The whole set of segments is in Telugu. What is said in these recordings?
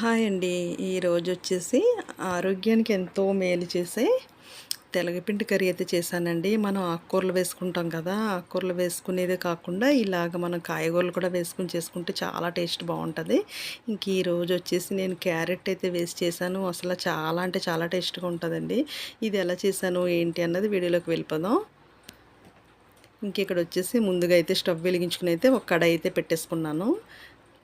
హాయ్ అండి. ఈరోజు వచ్చేసి ఆరోగ్యానికి ఎంతో మేలు చేసే తెలగపిండి కర్రీ అయితే చేశానండి. మనం ఆకుకూరలు వేసుకుంటాం కదా ఆకుకూరలు వేసుకునేదే కాకుండా ఇలాగ మనం కాయగూరలు కూడా వేసుకుని చేసుకుంటే చాలా టేస్ట్ బాగుంటుంది. ఇంక ఈరోజు వచ్చేసి నేను క్యారెట్ అయితే వేసి చేశాను. అసలు చాలా అంటే చాలా టేస్ట్గా ఉంటుందండి. ఇది ఎలా చేశాను ఏంటి అన్నది వీడియోలోకి వెళ్ళిపోదాం. ఇంక ఇక్కడ వచ్చేసి ముందుగా అయితే స్టవ్ వెలిగించుకుని అయితే ఒక కడాయి అయితే పెట్టేసుకున్నాను.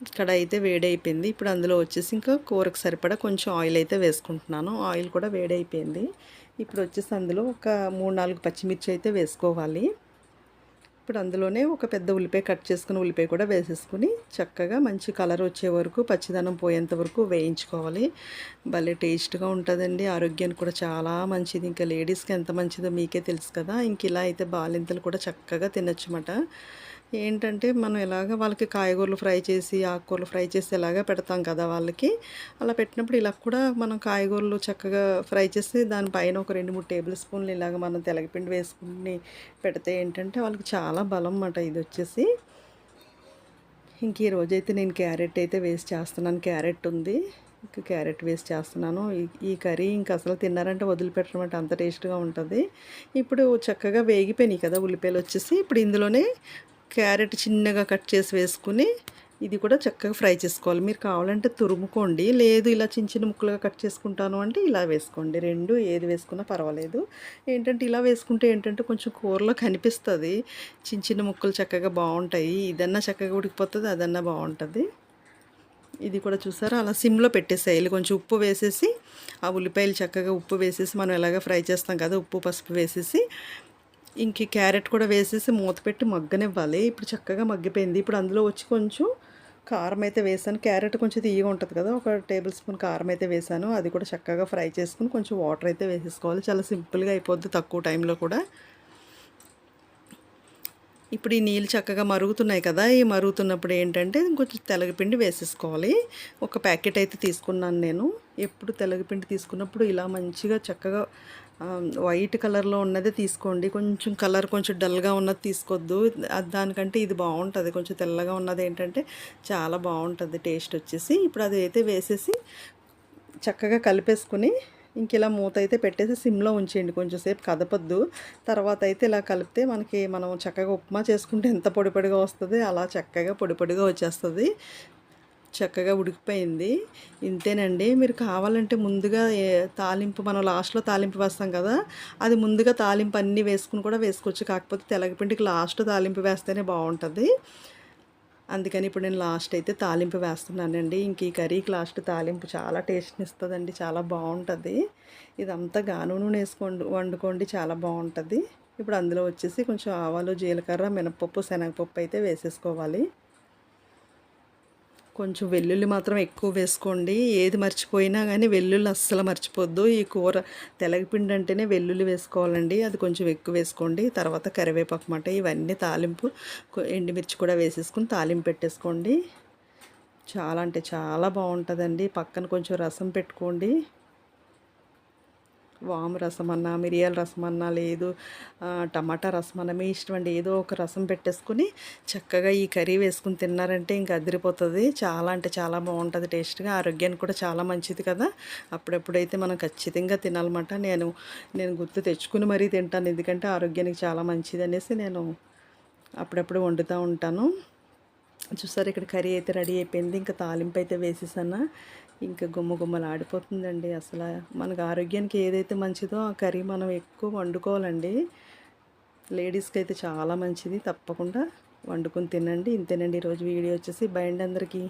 ఇక్కడ అయితే వేడైపోయింది. ఇప్పుడు అందులో వచ్చేసి ఇంకా కూరకు సరిపడా కొంచెం ఆయిల్ అయితే వేసుకుంటున్నాను. ఆయిల్ కూడా వేడైపోయింది. ఇప్పుడు వచ్చేసి అందులో ఒక మూడు నాలుగు పచ్చిమిర్చి అయితే వేసుకోవాలి. ఇప్పుడు అందులోనే ఒక పెద్ద ఉల్లిపాయ కట్ చేసుకుని ఉల్లిపాయ కూడా వేసేసుకుని చక్కగా మంచి కలర్ వచ్చే వరకు పచ్చిదనం పోయేంత వరకు వేయించుకోవాలి. భలే టేస్ట్గా ఉంటుందండి. ఆరోగ్యానికి కూడా చాలా మంచిది. ఇంకా లేడీస్కి ఎంత మంచిదో మీకే తెలుసు కదా. ఇంక ఇలా అయితే బాలింతలు కూడా చక్కగా తినొచ్చమాట ఏంటంటే మనం ఎలాగ వాళ్ళకి కాయగూరలు ఫ్రై చేసి ఆకుకూరలు ఫ్రై చేసి ఎలాగ పెడతాం కదా వాళ్ళకి. అలా పెట్టినప్పుడు ఇలా కూడా మనం కాయగూరలు చక్కగా ఫ్రై చేసి దానిపైన ఒక రెండు మూడు టేబుల్ స్పూన్లు ఇలాగ మనం తెలగపిండి వేసుకుని పెడితే ఏంటంటే వాళ్ళకి చాలా బలం అన్నమాట ఇది వచ్చేసి. ఇంక ఈ రోజైతే నేను క్యారెట్ అయితే వేస్ట్ చేస్తున్నాను. క్యారెట్ ఉంది. ఇంకా క్యారెట్ వేస్ట్ చేస్తున్నాను. ఈ కర్రీ ఇంక అసలు తిన్నారంటే వదిలిపెట్టడం అంత టేస్ట్గా ఉంటుంది. ఇప్పుడు చక్కగా వేగిపోయినాయి కదా ఉల్లిపాయలు వచ్చేసి. ఇప్పుడు ఇందులోనే క్యారెట్ చిన్నగా కట్ చేసి వేసుకుని ఇది కూడా చక్కగా ఫ్రై చేసుకోవాలి. మీరు కావాలంటే తురుముకోండి. లేదు ఇలా చిన్న చిన్న ముక్కలుగా కట్ చేసుకుంటాను అంటే ఇలా వేసుకోండి. రెండు ఏది వేసుకున్నా పర్వాలేదు. ఏంటంటే ఇలా వేసుకుంటే ఏంటంటే కొంచెం కూరలో కనిపిస్తుంది. చిన్న చిన్న ముక్కలు చక్కగా బాగుంటాయి. ఇదన్నా చక్కగా ఉడికిపోతుంది అదన్నా బాగుంటుంది. ఇది కూడా చూసారా? అలా సిమ్లో పెట్టేసేయాలి. కొంచెం ఉప్పు వేసేసి ఆ ఉల్లిపాయలు చక్కగా ఉప్పు వేసేసి మనం ఎలాగ ఫ్రై చేస్తాం కదా ఉప్పు పసుపు వేసేసి ఇంక క్యారెట్ కూడా వేసేసి మూత పెట్టి మగ్గనివ్వాలి. ఇప్పుడు చక్కగా మగ్గిపోయింది. ఇప్పుడు అందులో వచ్చి కొంచెం కారం అయితే వేసాను. క్యారెట్ కొంచెం తీయగా ఉంటుంది కదా ఒక టేబుల్ స్పూన్ కారం అయితే వేసాను. అది కూడా చక్కగా ఫ్రై చేసుకుని కొంచెం వాటర్ అయితే వేసేసుకోవాలి. చాలా సింపుల్గా అయిపోద్ది తక్కువ టైంలో కూడా. ఇప్పుడు ఈ నీళ్ళు చక్కగా మరుగుతున్నాయి కదా ఈ మరుగుతున్నప్పుడు ఏంటంటే కొంచెం తెలగపిండి వేసేసుకోవాలి. ఒక ప్యాకెట్ అయితే తీసుకున్నాను నేను. ఎప్పుడు తెలగపిండి తీసుకున్నప్పుడు ఇలా మంచిగా చక్కగా వైట్ కలర్లో ఉన్నదే తీసుకోండి. కొంచెం కలర్ కొంచెం డల్గా ఉన్నది తీసుకోవద్దు దానికంటే ఇది బాగుంటుంది. కొంచెం తెల్లగా ఉన్నది ఏంటంటే చాలా బాగుంటుంది టేస్ట్ వచ్చేసి. ఇప్పుడు అది అయితే వేసేసి చక్కగా కలిపేసుకుని ఇంక ఇలా మూత అయితే పెట్టేసి సిమ్లో ఉంచేయండి. కొంచెం సేపు కదపద్దు. తర్వాత అయితే ఇలా కలిపితే మనకి మనం చక్కగా ఉప్మా చేసుకుంటే ఎంత పొడి పొడిగా వస్తుంది అలా చక్కగా పొడి పొడిగా వచ్చేస్తుంది. చక్కగా ఉడికిపోయింది. ఇంతేనండి. మీరు కావాలంటే ముందుగా తాలింపు మనం లాస్ట్లో తాలింపు వేస్తాం కదా అది ముందుగా తాలింపు అన్నీ వేసుకుని కూడా వేసుకోవచ్చు. కాకపోతే తెలగపిండికి లాస్ట్ తాలింపు వేస్తేనే బాగుంటుంది. అందుకని ఇప్పుడు నేను లాస్ట్ అయితే తాలింపు వేస్తున్నానండి. ఇంక ఈ కర్రీకి లాస్ట్ తాలింపు చాలా టేస్ట్ని ఇస్తుందండి. చాలా బాగుంటుంది. ఇదంతా గాను నూనె వేసుకోండి వండుకోండి చాలా బాగుంటుంది. ఇప్పుడు అందులో వచ్చేసి కొంచెం ఆవాలు జీలకర్ర మినపప్పు శనగపప్పు అయితే వేసేసుకోవాలి. కొంచెం వెల్లుల్లి మాత్రం ఎక్కువ వేసుకోండి. ఏది మర్చిపోయినా కానీ వెల్లుల్లి అస్సలు మర్చిపోద్దు. ఈ కూర తెలగపిండి అంటేనే వెల్లుల్లి వేసుకోవాలండి. అది కొంచెం ఎక్కువ వేసుకోండి. తర్వాత కరివేపాకు మాట ఇవన్నీ తాలింపు ఎండుమిర్చి కూడా వేసేసుకుని తాలింపు పెట్టేసుకోండి. చాలా అంటే చాలా బాగుంటుందండి. పక్కన కొంచెం రసం పెట్టుకోండి. వాము రసం అన్నా మిరియాల రసం అన్నా లేదు టమాటా రసం అన్నా మీ ఇష్టం అండి ఏదో ఒక రసం పెట్టేసుకుని చక్కగా ఈ కర్రీ వేసుకుని తిన్నారంటే ఇంక అదిరిపోతుంది. చాలా అంటే చాలా బాగుంటుంది టేస్ట్గా. ఆరోగ్యానికి కూడా చాలా మంచిది కదా. అప్పుడెప్పుడైతే మనం ఖచ్చితంగా తినాలన్నమాట. నేను నేను గుర్తు తెచ్చుకుని మరీ తింటాను. ఎందుకంటే ఆరోగ్యానికి చాలా మంచిది అనేసి నేను అప్పుడప్పుడు వండుతూ ఉంటాను. చూసారు ఇక్కడ కర్రీ అయితే రెడీ అయిపోయింది. ఇంకా తాలింపు అయితే వేసేసాను. ఇంకా గుమ్మ గుమ్మలు ఆడిపోతుందండి. అసలు మనకు ఆరోగ్యానికి ఏదైతే మంచిదో ఆ కర్రీ మనం ఎక్కువ వండుకోవాలండి. లేడీస్కి అయితే చాలా మంచిది. తప్పకుండా వండుకొని తినండి. ఇంతేనండి. ఈరోజు వీడియో వచ్చేసి. బయండి అందరికీ.